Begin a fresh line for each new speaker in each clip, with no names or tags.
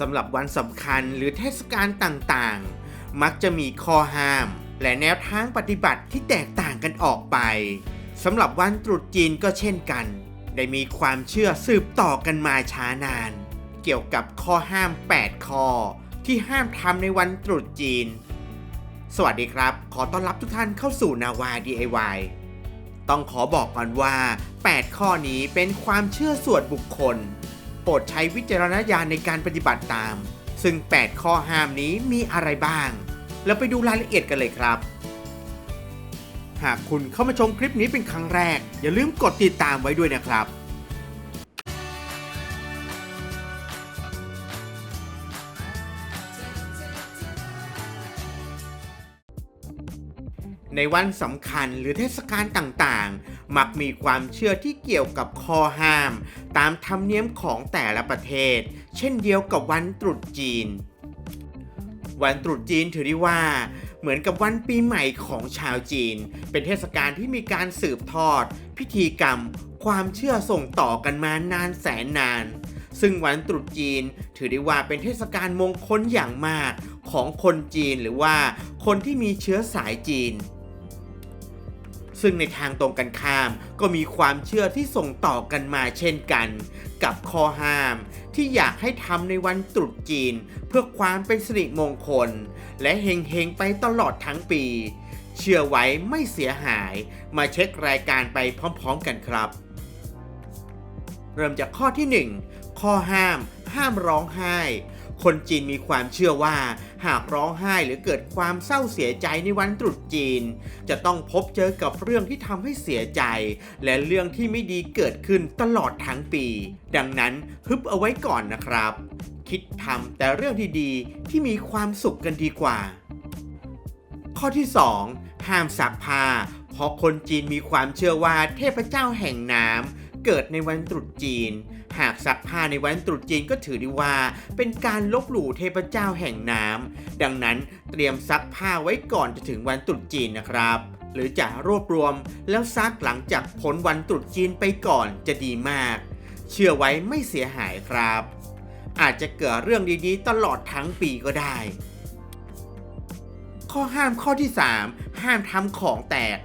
สำหรับวันสำคัญหรือเทศกาลต่างๆ มักจะมีข้อห้าม และแนวทางปฏิบัติที่แตกต่างกันออกไปสำหรับวันตรุษจีนก็เช่นกัน ได้มีความเชื่อสืบต่อกันมาช้านาน เกี่ยวกับข้อห้าม 8 ข้อ ที่ห้ามทำในวันตรุษจีน สวัสดีครับ ขอต้อนรับทุกท่านเข้าสู่นาวา DIY ต้องขอบอกก่อนว่า 8 ข้อนี้เป็นความเชื่อส่วนบุคคล โปรดใช้วิจารณญาณในการปฏิบัติตาม ซึ่ง 8 ข้อห้ามนี้มีอะไรบ้าง แล้วไปดูรายละเอียดกันเลยครับ หากคุณเข้ามาชมคลิปนี้เป็นครั้งแรก อย่าลืมกดติดตามไว้ด้วยนะครับ ในวันสำคัญหรือเทศกาลต่างๆ มักมีความเชื่อที่เกี่ยวกับข้อห้าม ตามธรรมเนียมของแต่ละประเทศ เช่นเดียวกับวันตรุษจีน วันตรุษจีนถือได้ว่าเหมือนกับวันปีใหม่ของชาวจีน เป็นเทศกาลที่มีการสืบทอด พิธีกรรม ความเชื่อส่งต่อกันมานานแสนนาน ซึ่งวันตรุษจีนถือได้ว่าเป็นเทศกาลมงคลอย่างมากของคนจีนหรือว่าคนที่มีเชื้อสายจีน ซึ่งในทางตรงกันข้ามก็มีความเชื่อที่ส่งต่อกันมาเช่นกัน กับข้อห้าม ที่อยากให้ทำในวันตรุษจีน เพื่อความเป็นสิริมงคล และเฮงเฮงๆไปตลอดทั้งปี เชื่อไว้ไม่เสียหาย มาเช็ครายการไปพร้อมๆกันครับ เริ่มจากข้อที่ 1 ข้อห้าม ห้ามร้องไห้ คนจีนมีความเชื่อว่า หากร้องไห้หรือเกิดความเศร้าเสียใจในวันตรุษจีน จะต้องพบเจอกับเรื่องที่ทำให้เสียใจ และเรื่องที่ไม่ดีเกิดขึ้นตลอดทั้งปี ดังนั้นฮึบเอาไว้ก่อนนะครับ คิดทำแต่เรื่องที่ดีที่มีความสุขกันดีกว่า ข้อที่ 2 ห้ามซักผ้าเพราะคนจีนมีความเชื่อว่าเทพเจ้าแห่งน้ำ เกิดในวันตรุษจีน หากซักผ้าในวันตรุษจีนก็ถือได้ว่า เป็นการลบหลู่เทพเจ้าแห่งน้ำดังนั้นเตรียมซักผ้าไว้ก่อนจะถึงวันตรุษจีนนะครับ หรือจะรวบรวม แล้วซักหลังจากพ้นวันตรุษจีนไปก่อนจะดีมาก เชื่อไว้ไม่เสียหายครับ อาจจะเกิดเรื่องดีๆ ตลอดทั้งปีก็ได้ ข้อห้ามข้อที่ 3 ห้ามทำของแตก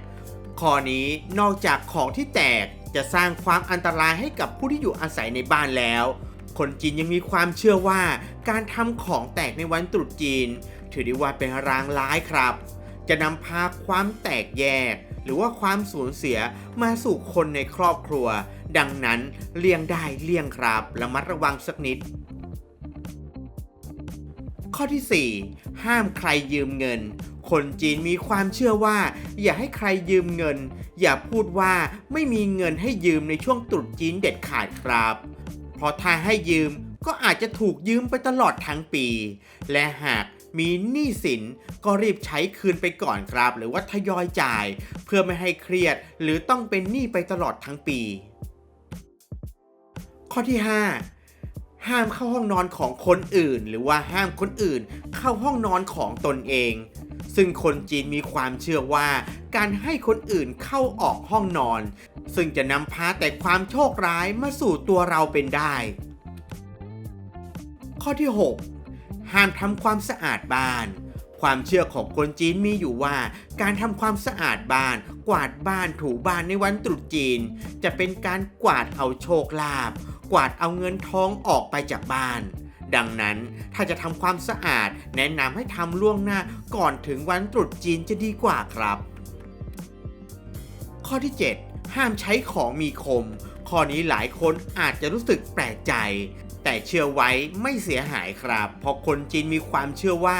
ข้อนี้นอกจากของที่แตก จะสร้างความอันตรายให้กับผู้ที่อยู่อาศัยในบ้านแล้ว คนจีนยังมีความเชื่อว่าการทำของแตกในวันตรุษจีน ถือได้ว่าเป็นรางร้ายครับ จะนำพาความแตกแยก หรือว่าความสูญเสียมาสู่คนในครอบครัว ดังนั้นเลี่ยงได้เลี่ยงครับระมัดระวังสักนิด ข้อที่ 4 ห้ามใครยืมเงิน คนจีนมีความเชื่อว่า อย่าให้ใครยืมเงิน อย่าพูดว่าไม่มีเงินให้ยืมในช่วงตรุษจีนเด็ดขาดครับ เพราะถ้าให้ยืมก็อาจจะถูกยืมไปตลอดทั้งปี และหากมีหนี้สินก็รีบใช้คืนไปก่อนครับ หรือว่าทยอยจ่าย เพื่อไม่ให้เครียด หรือต้องเป็นหนี้ไปตลอดทั้งปี ข้อที่ 5 ห้ามเข้าห้องนอนของคนอื่น หรือว่าห้ามคนอื่น เข้าห้องนอนของตนเอง ซึ่งคนจีนมีความเชื่อว่า การให้คนอื่นเข้าออกห้องนอน ซึ่งจะนำพาแต่ความโชคร้ายมาสู่ตัวเราเป็นได้ ข้อที่ 6 ห้ามทำความสะอาดบ้านความเชื่อของคนจีนมีอยู่ว่า การทำความสะอาดบ้าน กวาดบ้านถูบ้านในวันตรุษจีน จะเป็นการกวาดเอาโชคลาภ กวาดเอาเงินทองออกไปจากบ้าน ดังนั้นถ้าจะทำความสะอาดแนะนำให้ทำล่วงหน้าก่อนถึงวันตรุษจีนจะดีกว่าครับ ข้อที่ 7 ห้ามใช้ของมีคม ข้อนี้หลายคนอาจจะรู้สึกแปลกใจแต่เชื่อไว้ไม่เสียหายครับ เพราะคนจีนมีความเชื่อว่า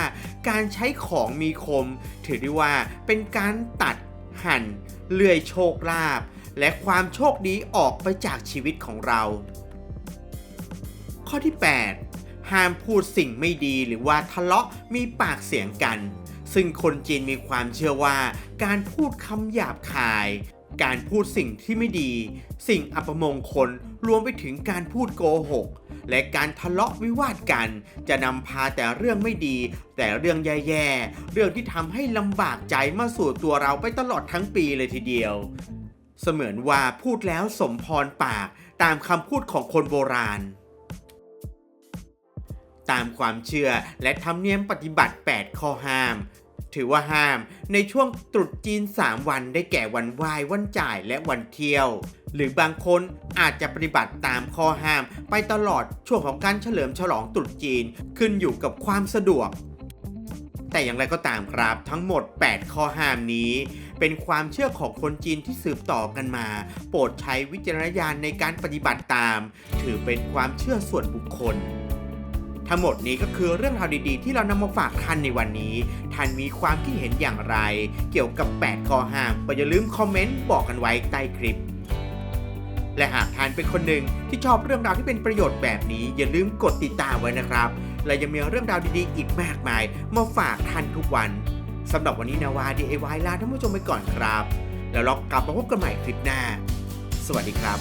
การใช้ของมีคม ถือได้ว่าเป็นการตัดหั่น เลื่อยโชคลาภและความโชคดีออกไปจากชีวิตของเรา ข้อที่ 8 ห้ามพูดสิ่งไม่ดีหรือว่าทะเลาะมีปากเสียงกัน ซึ่งคนจีนมีความเชื่อว่า การพูดคำหยาบคาย การพูดสิ่งที่ไม่ดี สิ่งอัปมงคลรวมไปถึงการพูดโกหกและการทะเลาะวิวาทกัน จะนำพาแต่เรื่องไม่ดี แต่เรื่องแย่ๆ เรื่องที่ทำให้ลำบากใจมาสู่ตัวเราไปตลอดทั้งปีเลยทีเดียว เสมือนว่าพูดแล้วสมพรปากตามคำพูดของคนโบราณ ตามความเชื่อและธรรมเนียมปฏิบัติ 8 ข้อห้าม ถือว่าห้ามในช่วงตรุษจีน 3 วันได้แก่วันไหว้วันจ่ายและวันเที่ยว หรือบางคนอาจจะปฏิบัติตามข้อห้าม ไปตลอดช่วงของการเฉลิมฉลองตรุษจีนขึ้นอยู่กับความสะดวกแต่อย่างไรก็ตามครับทั้งหมด 8 ข้อห้ามนี้ เป็นความเชื่อของคนจีนที่สืบต่อกันมา โปรดใช้วิจารณญาณในการปฏิบัติตาม ถือเป็นความเชื่อส่วนบุคคล ทั้งหมดนี้ก็คือเรื่องราวดีๆ ที่เรานำมาฝากท่านในวันนี้ ท่านมีความคิดเห็นอย่างไร เกี่ยวกับ 8 ข้อห้ามก็อย่าลืมคอมเมนต์บอกกันไว้ใต้คลิป และหากท่านเป็นคนหนึ่งที่ชอบเรื่องราวที่เป็นประโยชน์แบบนี้ อย่าลืมกดติดตามไว้นะครับ และยังมีเรื่องราวดีๆ อีกมากมาย มาฝากท่านทุกวันสำหรับวันนี้นาวา DIY ลาท่านผู้ชมไปก่อนครับ แล้วเรากลับมาพบกันใหม่คลิปหน้า สวัสดีครับ